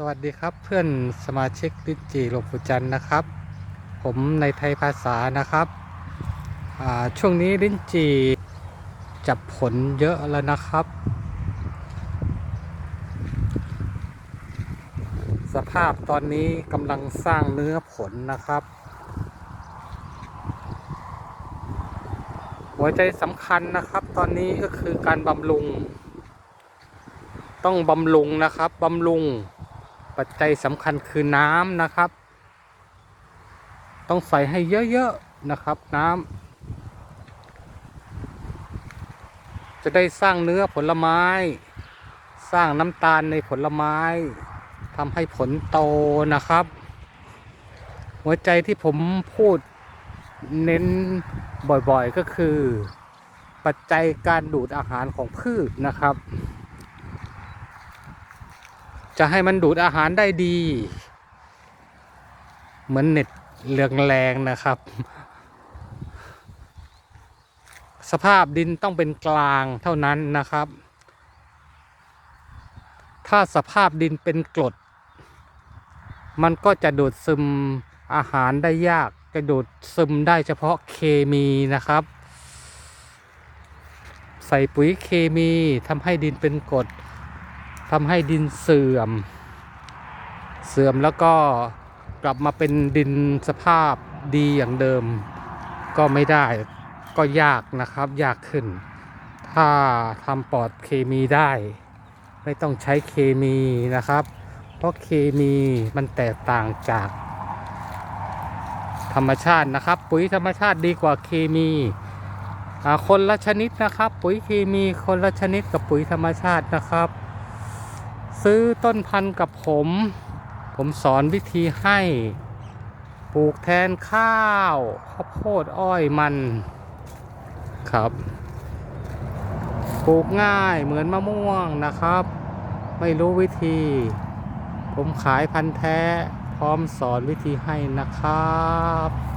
สวัสดีครับเพื่อนสมาชิกลิ้นจีหลวงปู่จันทร์นะครับ ผมในไทยภาษานะครับช่วงนี้ลิ้นจีจับผลเยอะแล้วนะครับ สภาพตอนนี้กำลังสร้างเนื้อผลนะครับ หัวใจสำคัญนะครับ ตอนนี้ก็คือการบำรุง ต้องบำรุงนะครับบำรุง ปัจจัยสำคัญคือน้ำนะครับ ต้องใส่ให้เยอะๆนะครับน้ำจะได้สร้างเนื้อผลไม้ สร้างน้ำตาลในผลไม้ทำให้ผลโตนะครับ หัวใจที่ผมพูดเน้นบ่อยๆก็คือ ปัจจัยการดูดอาหารของพืชนะครับ จะให้มันดูดอาหารได้ดี เหมือนเน็ตเรืองแรงนะครับ สภาพดินต้องเป็นกลางเท่านั้นนะครับ ถ้าสภาพดินเป็นกรด มันก็จะดูดซึมอาหารได้ยากจะดูดซึมได้เฉพาะเคมีนะครับ ใส่ปุ๋ยเคมีทำให้ดินเป็นกรด ทำให้ดินเสื่อม เสื่อมแล้วก็กลับมาเป็นดินสภาพดีอย่างเดิม ก็ไม่ได้ก็ยากนะครับยากขึ้น ถ้าทำปลอดเคมีได้ ไม่ต้องใช้เคมีนะครับ เพราะเคมีมันแตกต่างจาก ธรรมชาตินะครับ ปุ๋ยธรรมชาติดีกว่าเคมีคนละชนิดนะครับ ปุ๋ยเคมีคนละชนิดกับปุ๋ยธรรมชาตินะครับ ซื้อต้นพันธุ์กับผม ผมสอนวิธีให้ ปลูกแทนข้าวข้าวโพดอ้อยมันครับปลูกง่ายเหมือนมะม่วงนะครับ ไม่รู้วิธี ผมขายพันธุ์แท้ พร้อมสอนวิธีให้นะครับ